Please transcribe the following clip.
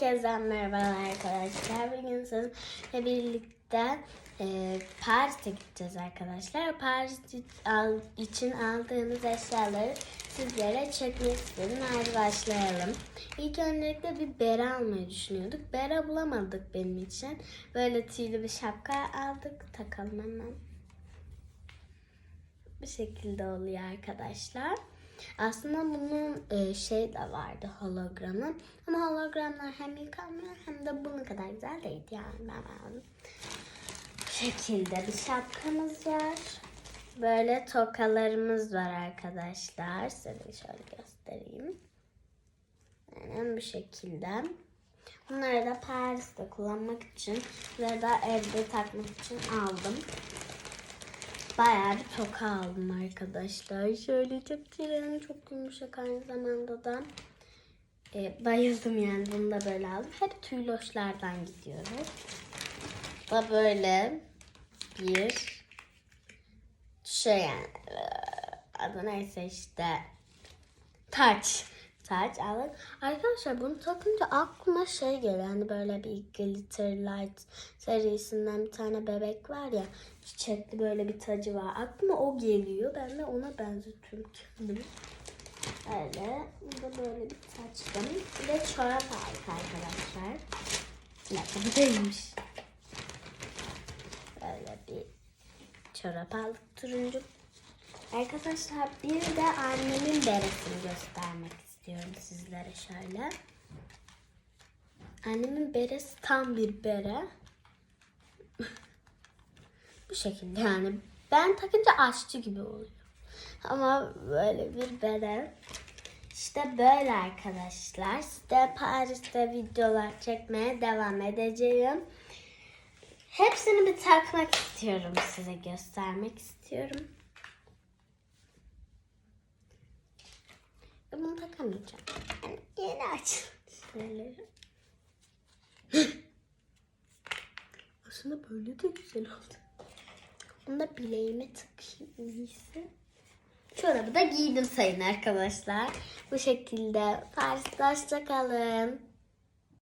Herkese merhabalar arkadaşlar. Bugün sizinle birlikte e, Paris'e gideceğiz arkadaşlar. Paris için aldığımız eşyaları sizlere çekmek istedim. Hadi başlayalım. İlk öncelikle bir bere almayı düşünüyorduk. Bere bulamadık benim için. Böyle tüylü bir şapka aldık. Takalım hemen. Bu şekilde oluyor arkadaşlar. Aslında bunun e, şey de vardı hologramı. Ama hologramlar hem yıkanmıyor hem de bunun kadar güzel değil. Yani ben aldım. Bu şekilde bir şapkamız var. Böyle tokalarımız var arkadaşlar. Size şöyle göstereyim. Aynen bu şekilde. Bunları da Paris'te kullanmak için ve da evde takmak için aldım. Bayağı bir toka aldım arkadaşlar. Şöyle çok tren, çok yumuşak aynı zamanda da. E, bayıldım yani bunu da böyle aldım. Hep tüyloşlardan gidiyoruz. Da böyle bir şey yani adı neyse işte taç. Taç aldık. Arkadaşlar bunu takınca aklıma şey geliyor. Hani böyle bir Glitter Light serisinden bir tane bebek var ya. Çiçekli böyle bir tacı var. Aklıma o geliyor. Ben de ona benzetiyorum kendim. Öyle. Bu da böyle bir taçtım. Bir de çorap aldık arkadaşlar. Bir dakika bu değilmiş. Böyle bir çorap aldık turuncu. Arkadaşlar bir de annemin beresini göstermek istiyorum sizlere şöyle. Annemin beresi tam bir bere. Bu şekilde yani. Ben takınca aşçı gibi oluyor. Ama böyle bir bere. İşte böyle arkadaşlar. Size Paris'te videolar çekmeye devam edeceğim. Hepsini bir takmak istiyorum size göstermek istiyorum. Ben bunu takamayacağım. Yani yeni aç. Aslında böyle de güzel oldu. Bunu da bileğime takayım iyisi. Çorabı da giydim sayın arkadaşlar. Bu şekilde. Paris'te hoşça kalın.